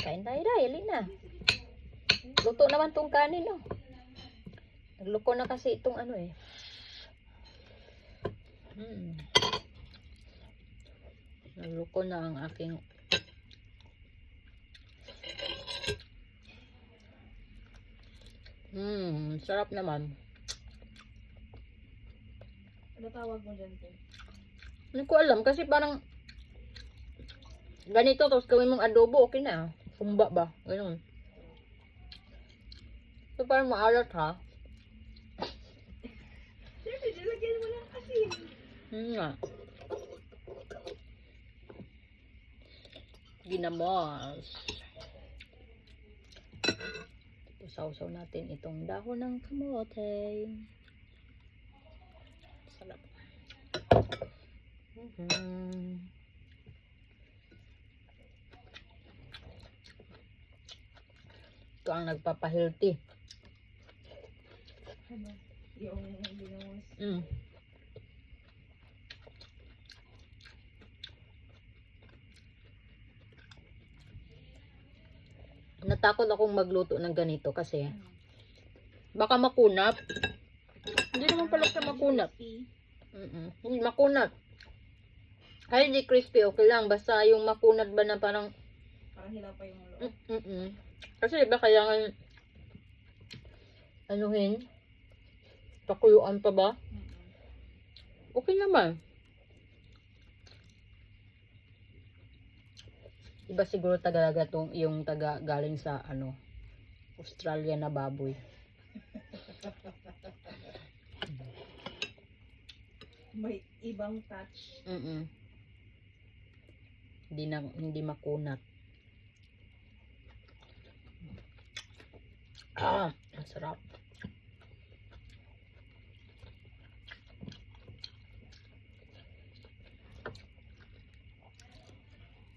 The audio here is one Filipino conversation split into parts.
Kain tayo day, alin na. Luto naman tong kanin, no. Nagluko na kasi itong ano eh. Hmm. Nagluko na ang aking Hmm, sarap naman. Ano tawag mo dyan, te? Hindi ko alam kasi parang ganito tapos gawin mong adobo, okay na. Sumba ba? Ganun. So parang maalat ha. Siyempre, nilagyan mo ng asin. Hmm nga. Ginamos. Sausaw natin itong dahon ng kamote. Sarap. Mhm. Ito ang nagpapahilty. Ano? Yung binamos. Mm. Natakot akong magluto ng ganito kasi baka makunat. Hindi naman pala siya makunat. Crispy. Mm Hindi makunat. Kahit hindi crispy, okay lang. Basta yung makunat ba na parang Parang hilaw pa yung. Mm, mm, mm. Kasi iba kailangan anuhin pakuyuan pa ba? Okay naman. Iba siguro talaga tong yung taga galing sa ano Australia na baboy. May ibang touch. Mm. Hindi na hindi makunat. Ah, ang sarap.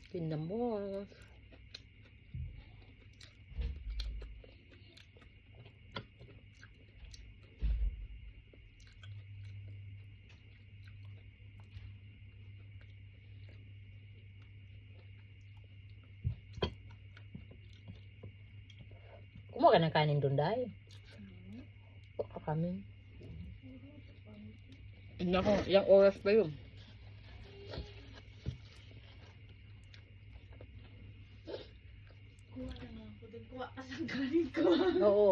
Pinamos. Kumuha ka ng kanin doon, Day. Mm. Baka kami. Nako, yung oras pa yun. Kuha ka sa galing ko. Oo.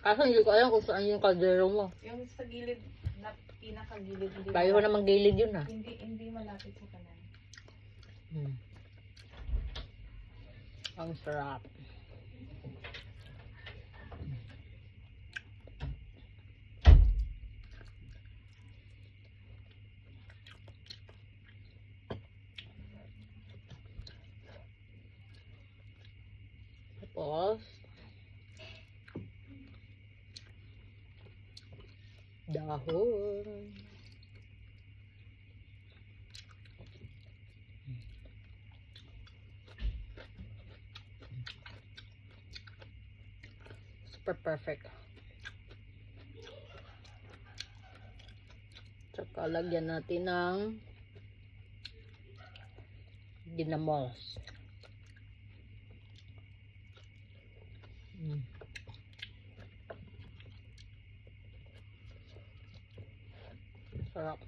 Kaso hindi ko alam kung saan yung kaldero mo. yung sa gilid, na pinakagilid. Hindi Tayo ko namang gilid yun ah. Hindi, hindi malapit sa kanan. Hmm. Ang sarap. Tapos, dahon. Super perfect. Tsaka lagyan natin ng ginamos. Mm. Sarap.